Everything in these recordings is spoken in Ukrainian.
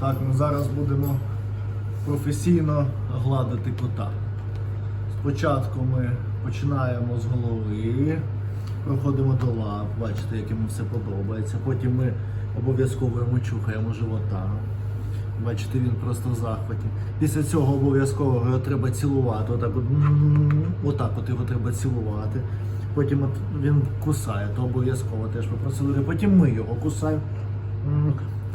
Так, ми зараз будемо професійно гладити кота. Спочатку ми починаємо з голови, проходимо до лап, бачите, як йому все подобається. Потім ми обов'язково йому чухаємо живота. Бачите, він просто в захваті. Після цього обов'язково його треба цілувати. Отак от, отак от його треба цілувати. Потім от він кусає, то обов'язково теж по процедурі. Потім ми його кусаємо.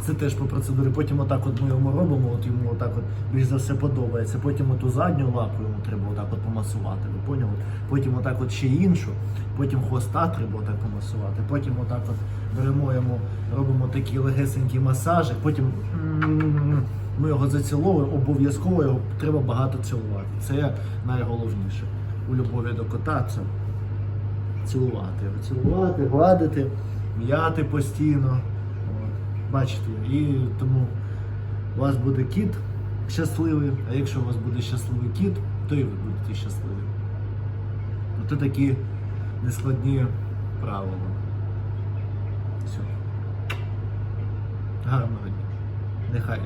Це теж по процедурі. Потім отак от ми йому робимо, от йому отак от більш за все подобається. Потім оту задню лапу йому треба отак от помасувати. Ви поняли? Потім отак от ще іншу, потім хвоста треба отак помасувати. Потім отак от беремо йому, робимо такі легесенькі масажі, потім ми його заціловуємо, обов'язково його треба багато цілувати. Це найголовніше. У любові до кота це цілувати. Цілувати, гладити, м'яти постійно. Бачите, і тому у вас буде кіт щасливий, а якщо у вас буде щасливий кіт, то і ви будете щасливі. Оце такі нескладні правила. Все. Гарного дня. Нехай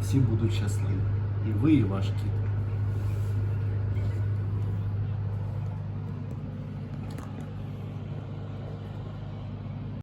всі будуть щасливі. І ви, і ваш кіт.